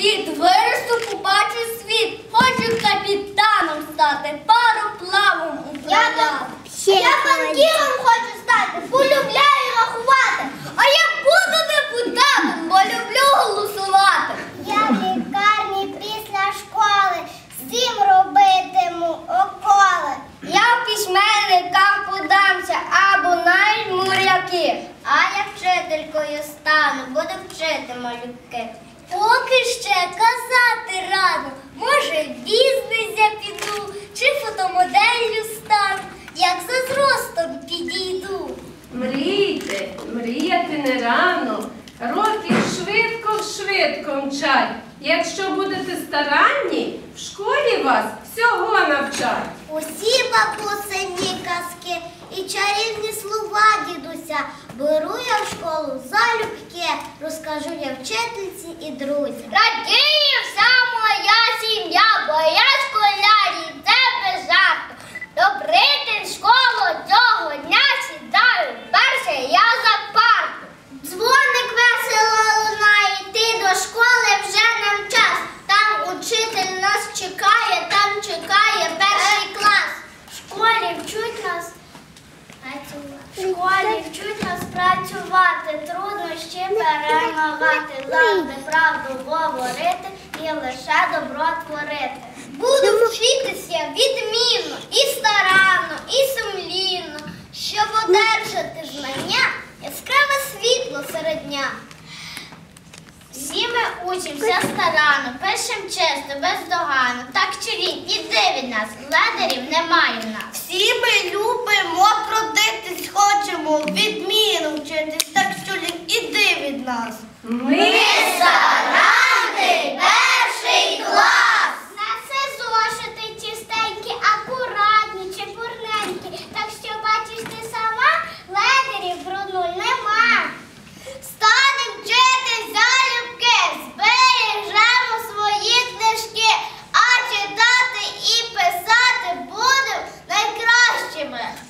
дід, виросту, побачу світ. Хочу капітаном стати, пароплавом управляти. Я банкіром хочу стати, полюбляю рахувати. А я буду депутатом, бо люблю голосувати. Я в лікарні після школи всім робитиму околи. Я в письменниках подамся або навіть моряки. А я вчителькою стану, буду вчити малюки. Поки ще казати рано, може в бізнес я піду, чи фотомоделлю стану, як за зростом підійду. Мрійте, мріяти не рано. Роки швидко-швидко мчать. Якщо будете старанні, в школі вас всього навчать. Усі бабусині казки і чарівні слова дідуся беру я в школу залюбки, розкажу я вчительці і друзі. Радіє вся моя сім'я, бо я школярі, це без жарту. Добрий день, школу цього дня сідаю, перше я за парту. Дзвоник весело лунає, йти до школи вже нам час. Там учитель нас чекає, там чекає перший клас. В школі вчуть нас працювати. В школі вчуть нас працювати, труднощі перемагати, завжди правду говорити і лише добро творити. Буду вчитися відмінно, і старанно, і сумлінно, щоб одержати знання, яскраве світло серед дня. Всі ми учимося старано, пишем чисто, бездоганно. Так чоловік, іди від нас, ледерів немає в нас. Всі ми любимо трудитись,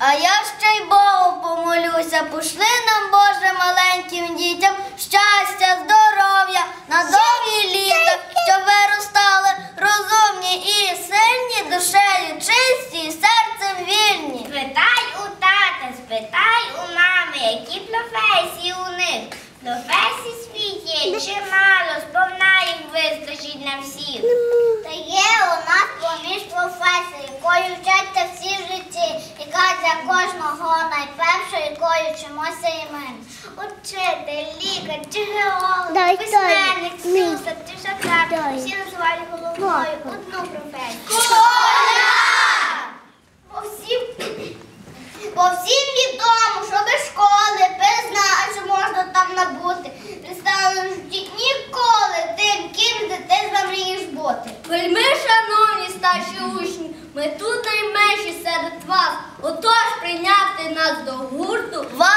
А я ще й Богу помолюся, пошли нам, Боже, маленьким дітям, щастя, здоров'я, на довгі літа, щоб виростали розумні і сильні, душею чисті, і серцем вільні. Спитай у тата, спитай у мами, які професії у них. Професій світ є чимало, сповна їх вистачить на всіх. Та є у нас поміж професій, якою вчаться всі для кожного найперша, якою вчимося і ми. Учитель, лікар, чи геолог, письменник, слюсар, чи шахтар, всі називають головною одну професію. Бо всім Бо всім відомо, що без школи, без знань, можна там набути. Не станеш ніколи тим, ким дитина мрієш бути. Вельми, шановні старші учні, ми тут найменші серед вас. Отож прийняти нас до гурту. Вас